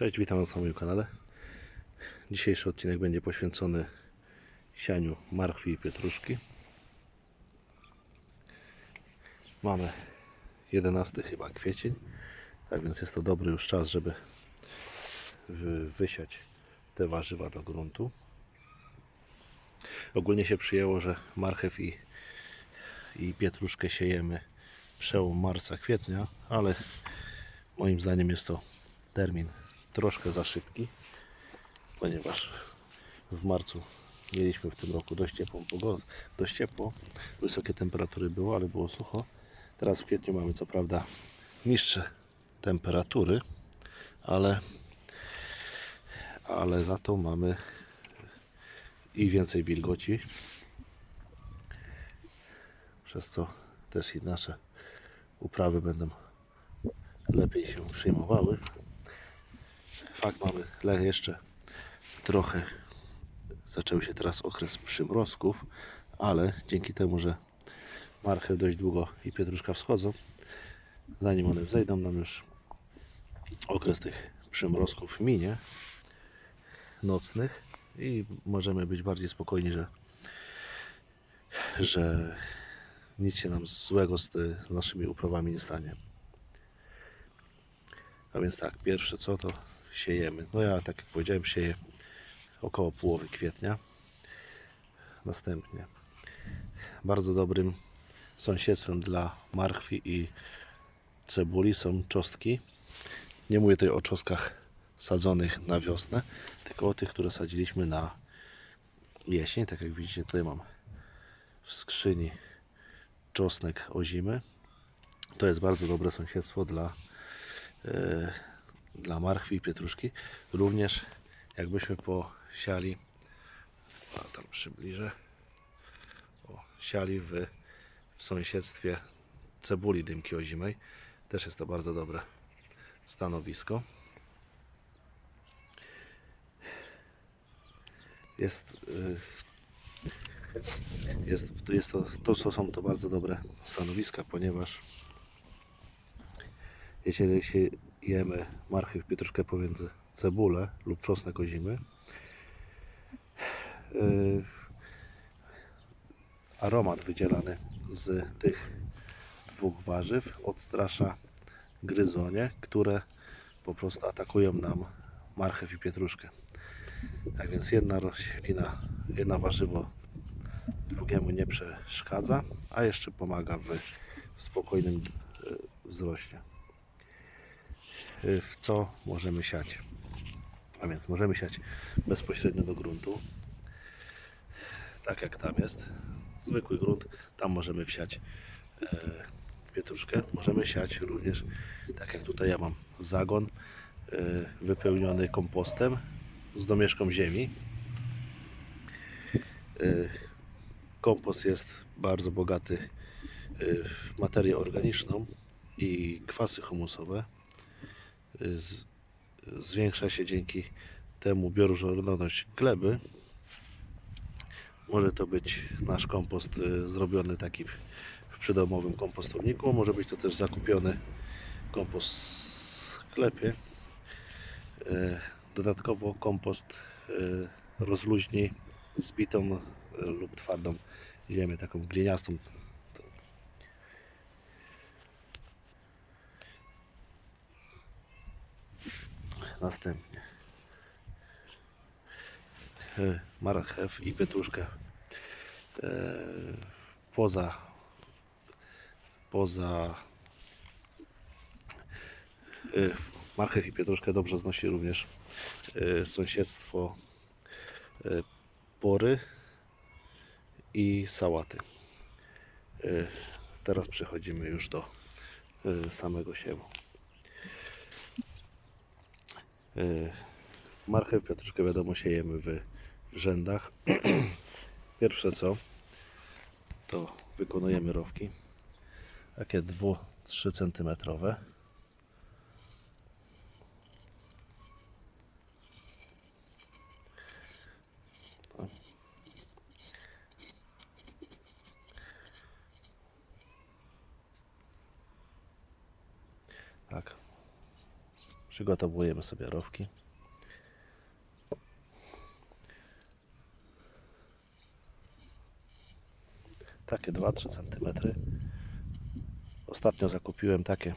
Cześć, witam na moim kanale. Dzisiejszy odcinek będzie poświęcony sianiu marchwi i pietruszki. Mamy 11 chyba kwiecień, tak więc jest to dobry już czas, żeby wy- wysiać te warzywa do gruntu. Ogólnie się przyjęło, że marchew i, i pietruszkę siejemy przełom marca, kwietnia, ale moim zdaniem jest to termin troszkę za szybki, ponieważ w marcu mieliśmy w tym roku dość ciepłą pogodę, dość ciepło, wysokie temperatury było, ale było sucho. Teraz w kwietniu mamy co prawda niższe temperatury, ale ale za to mamy i więcej wilgoci, przez co też i nasze uprawy będą lepiej się przyjmowały. Fakt mamy le jeszcze trochę zaczął się teraz okres przymrozków, ale dzięki temu, że marchew dość długo i pietruszka wschodzą, zanim one wzejdą, nam już okres tych przymrozków minie nocnych i możemy być bardziej spokojni, że, że nic się nam złego z, z naszymi uprawami nie stanie. A więc tak, pierwsze co to siejemy. No ja tak jak powiedziałem sieję około połowy kwietnia. Następnie bardzo dobrym sąsiedztwem dla marchwi i cebuli są czosnki. Nie mówię tutaj o czosnkach sadzonych na wiosnę, tylko o tych, które sadziliśmy na jesień. Tak jak widzicie tutaj mam w skrzyni czosnek ozimy. To jest bardzo dobre sąsiedztwo dla e, dla marchwi i pietruszki. Również jakbyśmy posiali, a tam przybliżę, o, siali w, w sąsiedztwie cebuli dymki ozimej. Też jest to bardzo dobre stanowisko. Jest, y, jest, jest to, to, są to bardzo dobre stanowiska, ponieważ jeżeli się jemy marchew, pietruszkę pomiędzy cebulę lub czosnek ozimy, yy, aromat wydzielany z tych dwóch warzyw odstrasza gryzonie, które po prostu atakują nam marchew i pietruszkę. Tak więc jedna roślina, jedna warzywo drugiemu nie przeszkadza, a jeszcze pomaga w spokojnym yy, wzroście w co możemy siać. A więc możemy siać bezpośrednio do gruntu, tak jak tam jest, zwykły grunt, tam możemy wsiać e, pietruszkę. Możemy siać również, tak jak tutaj ja mam zagon e, wypełniony kompostem z domieszką ziemi. E, kompost jest bardzo bogaty w materię organiczną i kwasy humusowe z, zwiększa się dzięki temu bioróżnorodność gleby. Może to być nasz kompost y, zrobiony taki w, przydomowym kompostowniku, może być to też zakupiony kompost w sklepie. Y, Dodatkowo kompost y, rozluźni zbitą lub twardą ziemię, taką gliniastą. Następnie marchew i pietruszkę e, poza poza e, marchew i pietruszkę dobrze znosi również e, sąsiedztwo pory i sałaty. Teraz przechodzimy już do samego siewu. E, Marchew, pietruszkę wiadomo siejemy w w rzędach. Pierwsze co, to wykonujemy rowki. Takie 2-3 cm. Tak. Przygotowujemy sobie rowki. Takie 2-3 cm. Ostatnio zakupiłem takie,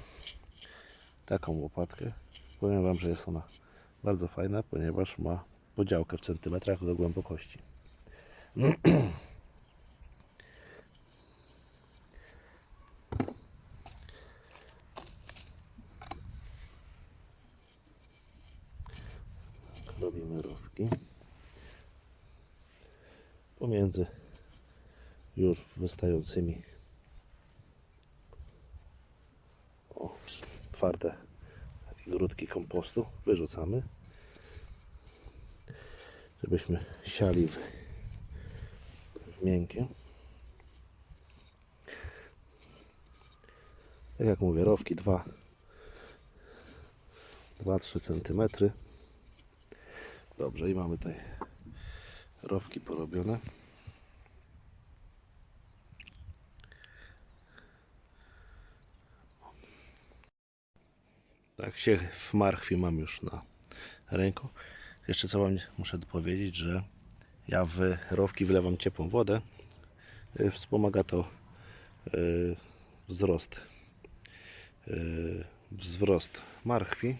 taką łopatkę. Powiem Wam, że jest ona bardzo fajna, ponieważ ma podziałkę w centymetrach do głębokości. Robimy rowki. Pomiędzy już wystającymi. O, twarde takie grudki kompostu wyrzucamy żebyśmy siali w, w miękkie. Tak jak mówię rowki 2 2-3 cm dobrze i mamy tutaj rowki porobione Tak, siew marchwi mam już na ręku. Jeszcze co Wam muszę powiedzieć, że ja w rowki wlewam ciepłą wodę. Y, Wspomaga to y, wzrost y, wzrost marchwi.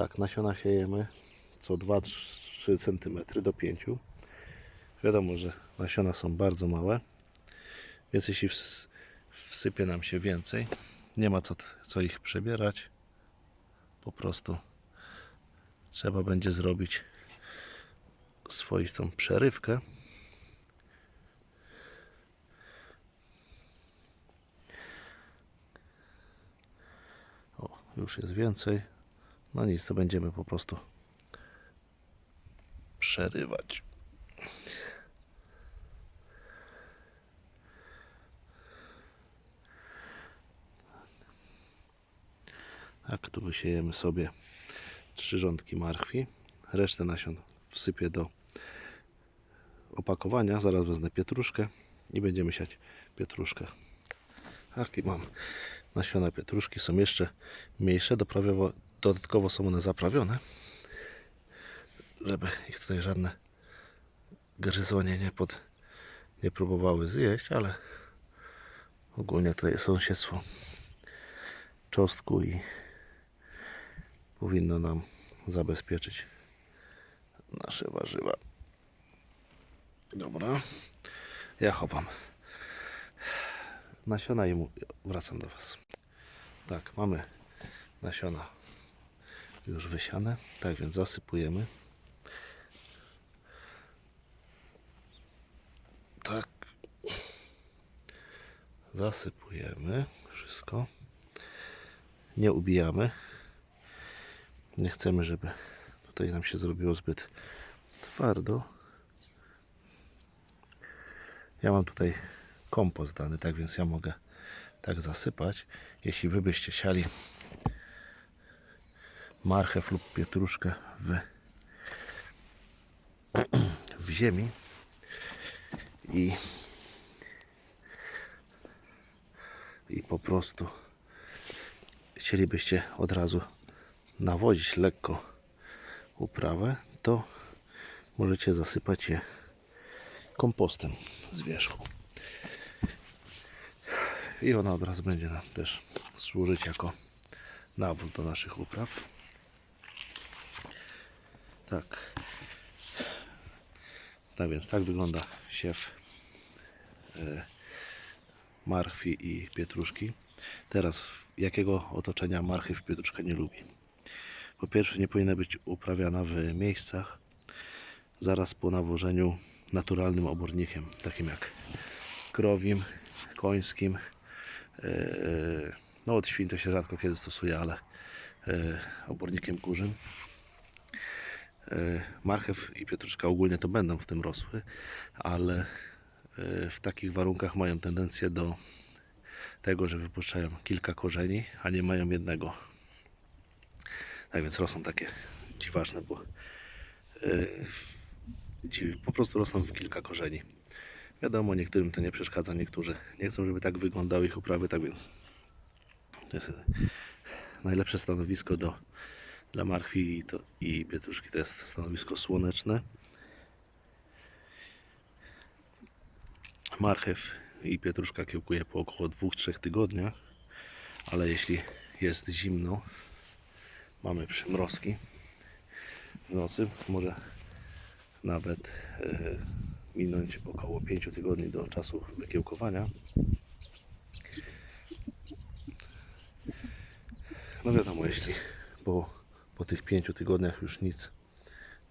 Tak, nasiona siejemy co 2-3 cm do 5. Wiadomo, że nasiona są bardzo małe, więc jeśli ws- wsypie nam się więcej, nie ma co, co ich przebierać. Po prostu trzeba będzie zrobić swoistą przerywkę. O, już jest więcej. No nic, to będziemy po prostu przerywać. Tak, tu wysiejemy sobie trzy rządki marchwi. Resztę nasion wsypię do opakowania. Zaraz wezmę pietruszkę i będziemy siać pietruszkę. Tak, i mam nasiona pietruszki. Są jeszcze mniejsze. Doprawowo, dodatkowo są one zaprawione, żeby ich tutaj żadne gryzonie nie, pod, nie próbowały zjeść, ale ogólnie tutaj sąsiedztwo czosnku i powinno nam zabezpieczyć nasze warzywa. Dobra, ja chowam nasiona i wracam do Was. Tak, mamy nasiona już wysiane, tak więc zasypujemy. Tak, zasypujemy wszystko. Nie ubijamy. Nie chcemy, żeby tutaj nam się zrobiło zbyt twardo. Ja mam tutaj kompost dany, tak więc ja mogę tak zasypać. Jeśli wy byście siali marchew lub pietruszkę w, w ziemi i i po prostu chcielibyście od razu nawodzić lekko uprawę, to możecie zasypać je kompostem z wierzchu. I ona od razu będzie nam też służyć jako nawóz do naszych upraw. Tak. Tak więc tak wygląda siew e, marchwi i pietruszki. Teraz jakiego otoczenia marchew pietruszka nie lubi? Po pierwsze nie powinna być uprawiana w miejscach zaraz po nawożeniu naturalnym obornikiem, takim jak krowim, końskim. Eee, No od świn to się rzadko kiedy stosuje, ale e, obornikiem kurzym. E, Marchew i pietruszka ogólnie to będą w tym rosły, ale e, w takich warunkach mają tendencję do tego, że wypuszczają kilka korzeni, a nie mają jednego. Tak więc rosną takie dziwaczne, bo e, po prostu rosną w kilka korzeni. Wiadomo, niektórym to nie przeszkadza, niektórzy nie chcą, żeby tak wyglądały ich uprawy, tak więc niestety najlepsze stanowisko do, dla marchwi i, to, i pietruszki to jest stanowisko słoneczne. Marchew i pietruszka kiełkuje po około 2-3 tygodniach, ale jeśli jest zimno, mamy przymrozki w nocy, może nawet e, minąć około 5 tygodni do czasu wykiełkowania. No wiadomo, jeśli po, po tych 5 tygodniach już nic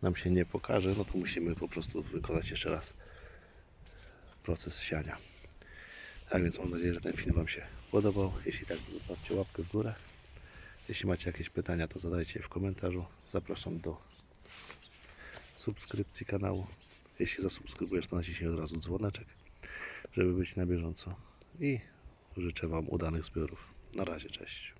nam się nie pokaże, no to musimy po prostu wykonać jeszcze raz proces siania. Tak więc mam nadzieję, że ten film Wam się podobał. Jeśli tak, to zostawcie łapkę w górę. Jeśli macie jakieś pytania, to zadajcie je w komentarzu. Zapraszam do subskrypcji kanału. Jeśli zasubskrybujesz, to naciśnij od razu dzwoneczek, żeby być na bieżąco. I życzę Wam udanych zbiorów. Na razie, cześć.